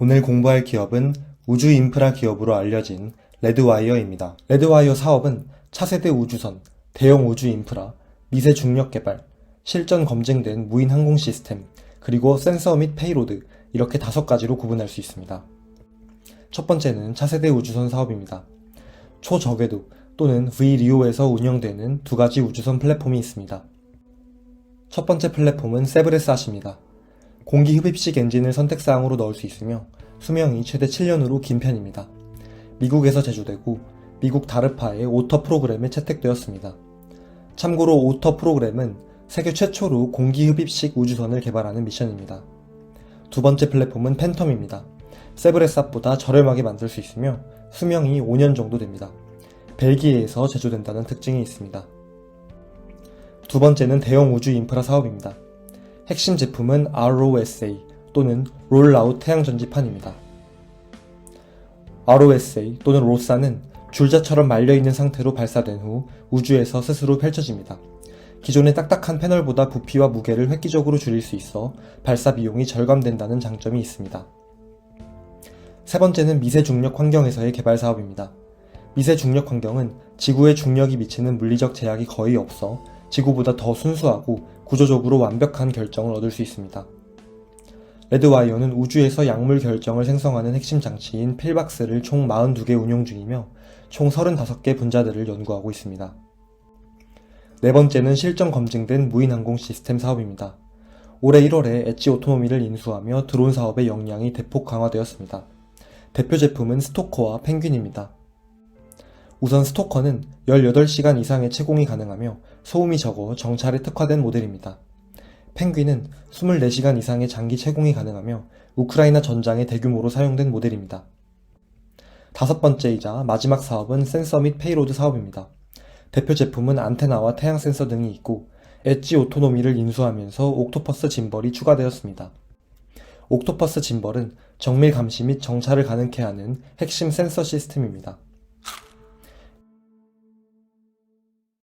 오늘 공부할 기업은 우주 인프라 기업으로 알려진 레드와이어입니다. 레드와이어 사업은 차세대 우주선, 대형 우주 인프라, 미세 중력 개발, 실전 검증된 무인 항공 시스템, 그리고 센서 및 페이로드 이렇게 다섯 가지로 구분할 수 있습니다. 첫 번째는 차세대 우주선 사업입니다. 초저궤도 또는 VLEO에서 운영되는 두 가지 우주선 플랫폼이 있습니다. 첫 번째 플랫폼은 세브레스앗입니다. 공기 흡입식 엔진을 선택사항으로 넣을 수 있으며 수명이 최대 7년으로 긴 편입니다. 미국에서 제조되고 미국 다르파의 오터 프로그램에 채택되었습니다. 참고로 오터 프로그램은 세계 최초로 공기 흡입식 우주선을 개발하는 미션입니다. 두 번째 플랫폼은 팬텀입니다. 세브레스앗보다 저렴하게 만들 수 있으며 수명이 5년 정도 됩니다. 벨기에에서 제조된다는 특징이 있습니다. 두 번째는 대형 우주 인프라 사업입니다. 핵심 제품은 ROSA 또는 롤아웃 태양 전지판입니다. ROSA 또는 로사는 줄자처럼 말려있는 상태로 발사된 후 우주에서 스스로 펼쳐집니다. 기존의 딱딱한 패널보다 부피와 무게를 획기적으로 줄일 수 있어 발사 비용이 절감된다는 장점이 있습니다. 세 번째는 미세 중력 환경에서의 개발 사업입니다. 미세 중력 환경은 지구의 중력이 미치는 물리적 제약이 거의 없어 지구보다 더 순수하고 구조적으로 완벽한 결정을 얻을 수 있습니다. 레드와이어는 우주에서 약물 결정을 생성하는 핵심 장치인 필박스를 총 42개 운용 중이며 총 35개 분자들을 연구하고 있습니다. 네 번째는 실전 검증된 무인 항공 시스템 사업입니다. 올해 1월에 엣지 오토노미를 인수하며 드론 사업의 역량이 대폭 강화되었습니다. 대표 제품은 스토커와 펭귄입니다. 우선 스토커는 18시간 이상의 채공이 가능하며 소음이 적어 정찰에 특화된 모델입니다. 펭귄은 24시간 이상의 장기 채공이 가능하며 우크라이나 전장에 대규모로 사용된 모델입니다. 다섯 번째이자 마지막 사업은 센서 및 페이로드 사업입니다. 대표 제품은 안테나와 태양 센서 등이 있고 엣지 오토노미를 인수하면서 옥토퍼스 짐벌이 추가되었습니다. 옥토퍼스 짐벌은 정밀 감시 및 정찰을 가능케 하는 핵심 센서 시스템입니다.